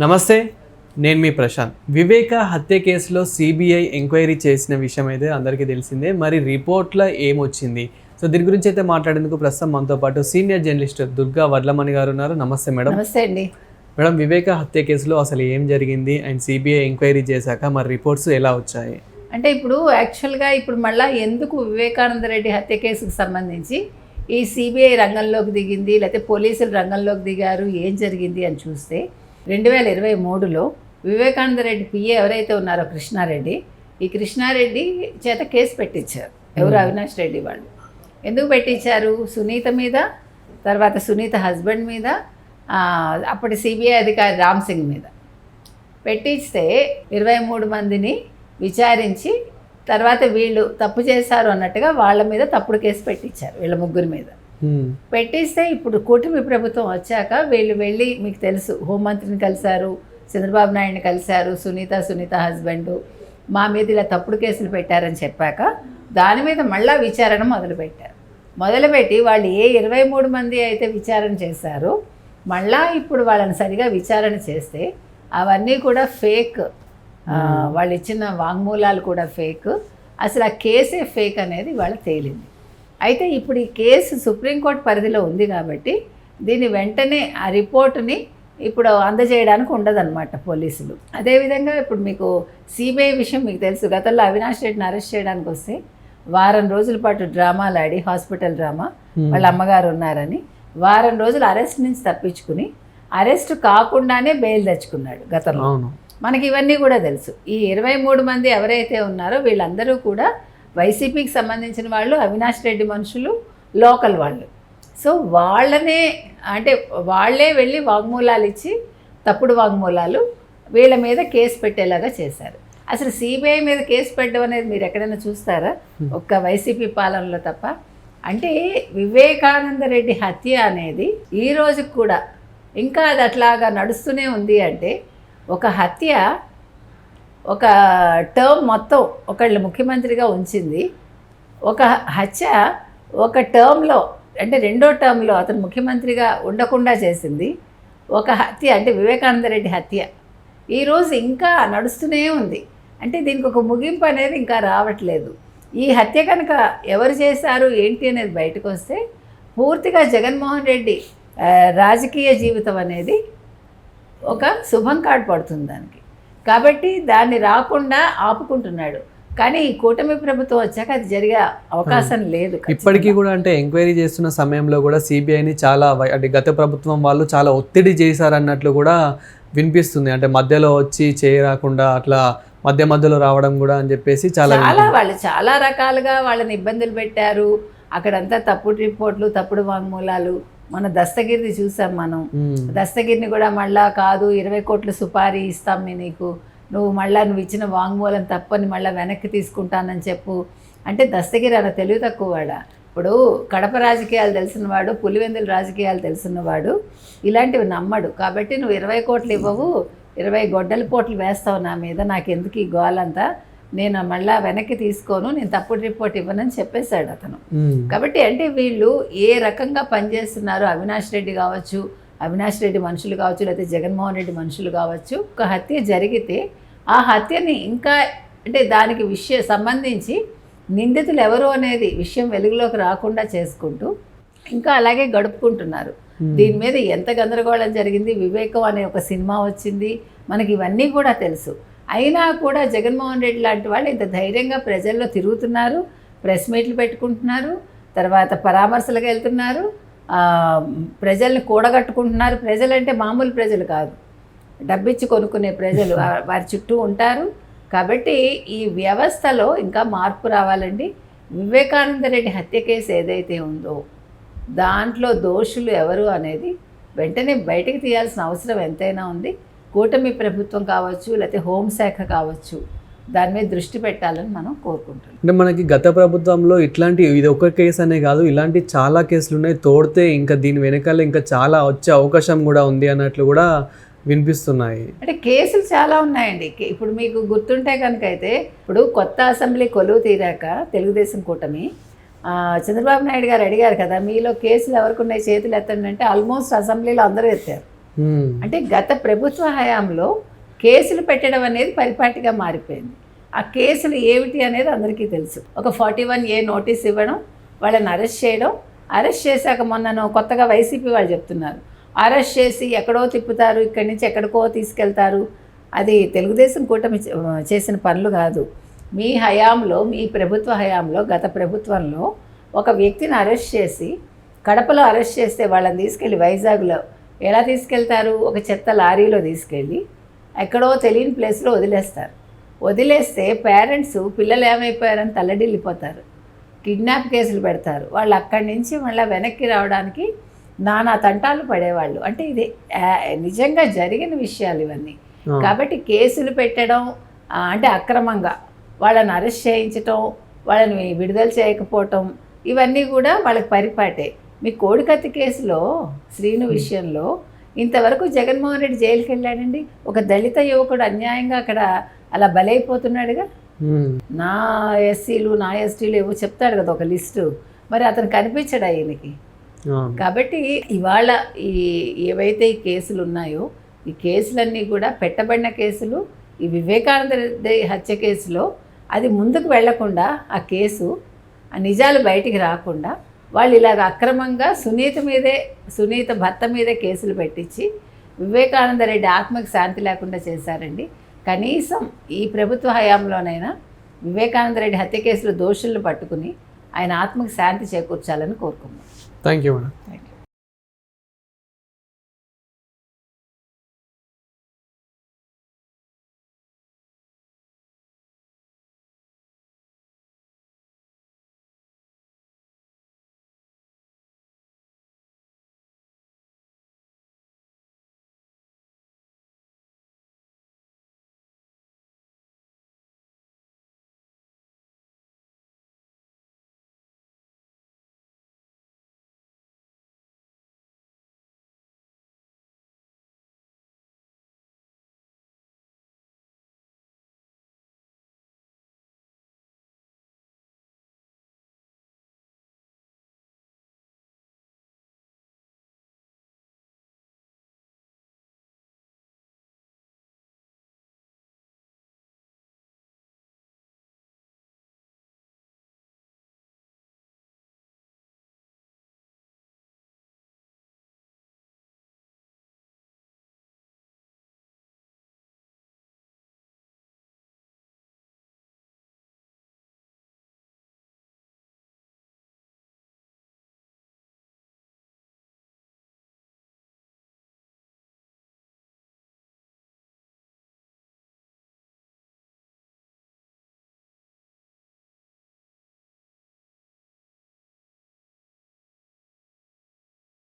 నమస్తే నేను మీ ప్రశాంత్. వివేక హత్య కేసులో సిబిఐ ఎంక్వైరీ చేసిన విషయం అయితే అందరికీ తెలిసిందే. మరి రిపోర్ట్లో ఏమొచ్చింది? సో దీని గురించి అయితే మాట్లాడేందుకు ప్రస్తుతం మనతో పాటు సీనియర్ జర్నలిస్ట్ దుర్గా వడ్లమణి గారు ఉన్నారు. నమస్తే మేడం. నమస్తే అండి. మేడం వివేక హత్య కేసులో అసలు ఏం జరిగింది? అండ్ సిబిఐ ఎంక్వైరీ చేశాక మరి రిపోర్ట్స్ ఎలా వచ్చాయి? అంటే ఇప్పుడు యాక్చువల్గా ఇప్పుడు మళ్ళా ఎందుకు వివేకానంద రెడ్డి హత్య కేసుకు సంబంధించి ఈ సిబిఐ రంగంలోకి దిగింది? లేకపోతే పోలీసులు రంగంలోకి దిగారు? ఏం జరిగింది అని చూస్తే రెండు వేల ఇరవై మూడులో వివేకానంద రెడ్డి పిఏ ఎవరైతే ఉన్నారో కృష్ణారెడ్డి ఈ కృష్ణారెడ్డి చేత కేసు పెట్టించారు. ఎవరు? అవినాష్ రెడ్డి వాళ్ళు. ఎందుకు పెట్టించారు? సునీత మీద తర్వాత సునీత హస్బెండ్ మీద అప్పటి సిబిఐ అధికారి రామ్ సింగ్ మీద. పెట్టిస్తే ఇరవై మూడు మందిని విచారించి తర్వాత వీళ్ళు తప్పు చేశారు అన్నట్టుగా వాళ్ళ మీద తప్పుడు కేసు పెట్టించారు వీళ్ళ ముగ్గురు మీద. పెట్టిస్తే ఇప్పుడు కూటమి ప్రభుత్వం వచ్చాక వీళ్ళు వెళ్ళి మీకు తెలుసు హోంమంత్రిని కలిశారు చంద్రబాబు నాయుడిని కలిశారు సునీత సునీత హస్బెండ్ మా మీద ఇలా తప్పుడు కేసులు పెట్టారని చెప్పాక దాని మీద మళ్ళా విచారణ మొదలుపెట్టారు. మొదలుపెట్టి వాళ్ళు ఏ ఇరవై మూడు మంది అయితే విచారణ చేశారో మళ్ళా ఇప్పుడు వాళ్ళని సరిగా విచారణ చేస్తే అవన్నీ కూడా ఫేక్. వాళ్ళు ఇచ్చిన వాంగ్మూలాలు కూడా ఫేక్. అసలు ఆ కేసే ఫేక్ అనేది వాళ్ళ తేలింది. అయితే ఇప్పుడు ఈ కేసు సుప్రీంకోర్టు పరిధిలో ఉంది కాబట్టి దీన్ని వెంటనే ఆ రిపోర్టుని ఇప్పుడు అందజేయడానికి ఉండదన్నమాట పోలీసులు. అదేవిధంగా ఇప్పుడు మీకు సిబిఐ విషయం మీకు తెలుసు. గతంలో అవినాష్ రెడ్డిని అరెస్ట్ చేయడానికి వస్తే వారం రోజుల పాటు డ్రామాలు ఆడి హాస్పిటల్ డ్రామా వాళ్ళ అమ్మగారు ఉన్నారని వారం రోజులు అరెస్ట్ నుంచి తప్పించుకుని అరెస్ట్ కాకుండానే బెయిల్ తెచ్చుకున్నాడు గతంలో. మనకి ఇవన్నీ కూడా తెలుసు. ఈ ఇరవై మూడు మంది ఎవరైతే ఉన్నారో వీళ్ళందరూ కూడా వైసీపీకి సంబంధించిన వాళ్ళు అవినాష్ రెడ్డి మనుషులు లోకల్ వాళ్ళు. సో వాళ్ళనే అంటే వాళ్ళే వెళ్ళి వాగ్మూలాలు ఇచ్చి తప్పుడు వాగ్మూలాలు వీళ్ళ మీద కేసు పెట్టేలాగా చేశారు. అసలు సిబిఐ మీద కేసు పెట్టడం అనేది మీరు ఎక్కడైనా చూస్తారా? ఒక్క వైసీపీ పాలనలో తప్ప. అంటే వివేకానంద రెడ్డి హత్య అనేది ఈ రోజుకి కూడా ఇంకా అది అట్లాగా నడుస్తూనే ఉంది అంటే ఒక హత్య ఒక టర్మ్ మొత్తం ఒకళ్ళు ముఖ్యమంత్రిగా ఉంచింది. ఒక హత్య ఒక టర్మ్లో అంటే రెండో టర్మ్లో అతను ముఖ్యమంత్రిగా ఉండకుండా చేసింది. ఒక హత్య అంటే వివేకానంద రెడ్డి హత్య. ఈరోజు ఇంకా నడుస్తూనే ఉంది. అంటే దీనికి ఒక ముగింపు అనేది ఇంకా రావట్లేదు. ఈ హత్య కనుక ఎవరు చేశారు ఏంటి అనేది బయటకు వస్తే పూర్తిగా జగన్మోహన్ రెడ్డి రాజకీయ జీవితం అనేది ఒక శుభం కార్డు పడుతుంది దానికి. కాబట్టి దాన్ని రాకుండా ఆపుకుంటున్నాడు. కానీ ఈ కూటమి ప్రభుత్వం వచ్చాక అది జరిగే అవకాశం లేదు ఇప్పటికీ కూడా అంటే ఎంక్వైరీ చేస్తున్న సమయంలో కూడా సిబిఐని చాలా అంటే గత ప్రభుత్వం వాళ్ళు చాలా ఒత్తిడి చేశారన్నట్లు కూడా వినిపిస్తుంది. అంటే మధ్యలో వచ్చి చేయరాకుండా అట్లా మధ్య మధ్యలో రావడం కూడా అని చెప్పేసి చాలా చాలా వాళ్ళు చాలా రకాలుగా వాళ్ళని ఇబ్బందులు పెట్టారు. అక్కడంతా తప్పుడు రిపోర్ట్లు తప్పుడు వాంగ్మూలాలు. మన దస్తగిరిది చూసాం మనం. దస్తగిరిని కూడా మళ్ళా కాదు ఇరవై కోట్ల సుపారీ ఇస్తాం నేను నీకు. నువ్వు మళ్ళా నువ్వు ఇచ్చిన వాంగ్మూలం తప్పని మళ్ళీ వెనక్కి తీసుకుంటానని చెప్పు. అంటే దస్తగిరి అలా తెలివి తక్కువవాడా ఇప్పుడు కడప రాజకీయాలు తెలిసినవాడు పులివెందుల రాజకీయాలు తెలిసినవాడు ఇలాంటివి నమ్మడు. కాబట్టి నువ్వు ఇరవై కోట్లు ఇవ్వవు ఇరవై గొడ్డలి పోట్లు వేస్తావు నా మీద. నాకు ఎందుకు ఈ గోలంతా? నేను మళ్ళా వెనక్కి తీసుకోను నేను తప్పుడు రిపోర్ట్ ఇవ్వనని చెప్పేశాడు అతను. కాబట్టి అంటే వీళ్ళు ఏ రకంగా పనిచేస్తున్నారో అవినాష్ రెడ్డి కావచ్చు అవినాష్ రెడ్డి మనుషులు కావచ్చు లేకపోతే జగన్మోహన్ రెడ్డి మనుషులు కావచ్చు ఒక హత్య జరిగితే ఆ హత్యని ఇంకా అంటే దానికి విషయ సంబంధించి నిందితులు ఎవరు అనేది విషయం వెలుగులోకి రాకుండా చేసుకుంటూ ఇంకా అలాగే గడుపుకుంటున్నారు. దీని మీద ఎంత గందరగోళం జరిగింది వివేకం అనే ఒక సినిమా వచ్చింది మనకి ఇవన్నీ కూడా తెలుసు. అయినా కూడా జగన్మోహన్ రెడ్డి లాంటి వాళ్ళు ఇంత ధైర్యంగా ప్రజల్లో తిరుగుతున్నారు ప్రెస్ మీట్లు పెట్టుకుంటున్నారు తర్వాత పరామర్శలకు వెళ్తున్నారు ప్రజల్ని కూడగట్టుకుంటున్నారు. ప్రజలంటే మామూలు ప్రజలు కాదు. డబ్బిచ్చి కొనుక్కునే ప్రజలు వారి చుట్టూ ఉంటారు. కాబట్టి ఈ వ్యవస్థలో ఇంకా మార్పు రావాలండి. వివేకానంద రెడ్డి హత్య కేసు ఏదైతే ఉందో దాంట్లో దోషులు ఎవరు అనేది వెంటనే బయటకు తీయాల్సిన అవసరం ఎంతైనా ఉంది. కూటమి ప్రభుత్వం కావచ్చు లేకపోతే హోంశాఖ కావచ్చు దాని మీద దృష్టి పెట్టాలని మనం కోరుకుంటున్నాం. అంటే మనకి గత ప్రభుత్వంలో ఇట్లాంటి ఇది ఒక కేసు అనే కాదు ఇలాంటి చాలా కేసులు ఉన్నాయి. తోడితే ఇంకా దీని వెనకాల ఇంకా చాలా వచ్చే అవకాశం కూడా ఉంది అన్నట్లు కూడా వినిపిస్తున్నాయి. అంటే కేసులు చాలా ఉన్నాయండి. ఇప్పుడు మీకు గుర్తుంటే కనుక అయితే ఇప్పుడు కొత్త అసెంబ్లీ కొలువు తీరాక తెలుగుదేశం కూటమి చంద్రబాబు నాయుడు గారు అడిగారు కదా మీలో కేసులు ఎవరికి ఉన్నాయి చేతులు ఎత్తండి అంటే ఆల్మోస్ట్ అసెంబ్లీలో అందరూ ఎత్తారు. Hmm. అంటే గత ప్రభుత్వ హయాంలో కేసులు పెట్టడం అనేది పరిపాటిగా మారిపోయింది. ఆ కేసులు ఏమిటి అనేది అందరికీ తెలుసు. ఒక ఫార్టీ వన్ ఏ నోటీస్ ఇవ్వడం వాళ్ళని అరెస్ట్ చేయడం అరెస్ట్ చేశాక మొన్నను కొత్తగా వైసీపీ వాళ్ళు చెప్తున్నారు. అరెస్ట్ చేసి ఎక్కడో తిప్పుతారు ఇక్కడి నుంచి ఎక్కడికో తీసుకెళ్తారు. అది తెలుగుదేశం కూటమి చేసిన పనులు కాదు. మీ హయాంలో మీ ప్రభుత్వ హయాంలో గత ప్రభుత్వంలో ఒక వ్యక్తిని అరెస్ట్ చేసి కడపలో అరెస్ట్ చేస్తే వాళ్ళని తీసుకెళ్ళి వైజాగ్లో ఎలా తీసుకెళ్తారు? ఒక చెత్త లారీలో తీసుకెళ్ళి ఎక్కడో తెలియని ప్లేస్లో వదిలేస్తారు. వదిలేస్తే పేరెంట్స్ పిల్లలు ఏమైపోయారని తల్లడిల్లిపోతారు. కిడ్నాప్ కేసులు పెడతారు. వాళ్ళు అక్కడి నుంచి మళ్ళీ వెనక్కి రావడానికి నానా తంటాలు పడేవాళ్ళు. అంటే ఇది నిజంగా జరిగిన విషయాలు ఇవన్నీ. కాబట్టి కేసులు పెట్టడం అంటే అక్రమంగా వాళ్ళని అరెస్ట్ చేయించటం వాళ్ళని విడుదల చేయకపోవటం ఇవన్నీ కూడా వాళ్ళకి పరిపాటే. మీ కోడికత్తి కేసులో శ్రీను విషయంలో ఇంతవరకు జగన్మోహన్ రెడ్డి జైలుకి వెళ్ళాడండి ఒక దళిత యువకుడు అన్యాయంగా అక్కడ అలా బలైపోతున్నాడుగా. నా ఎస్సీలు నా ఎస్టీలు ఏవో చెప్తాడు కదా ఒక లిస్టు. మరి అతను కనిపించడు ఆయనకి. కాబట్టి ఇవాళ ఈ ఏవైతే ఈ కేసులు ఉన్నాయో ఈ కేసులన్నీ కూడా పెట్టబడిన కేసులు ఈ వివేకానంద హత్య కేసులో అది ముందుకు వెళ్ళకుండా ఆ కేసు ఆ నిజాలు బయటికి రాకుండా వాళ్ళు ఇలాగ అక్రమంగా సునీత మీదే సునీత భర్త మీదే కేసులు పెట్టించి వివేకానంద రెడ్డి ఆత్మకి శాంతి లేకుండా చేశారండి. కనీసం ఈ ప్రభుత్వ హయాంలోనైనా వివేకానంద రెడ్డి హత్య కేసులో దోషులను పట్టుకుని ఆయన ఆత్మకి శాంతి చేకూర్చాలని కోరుకున్నాం thank you madam thank you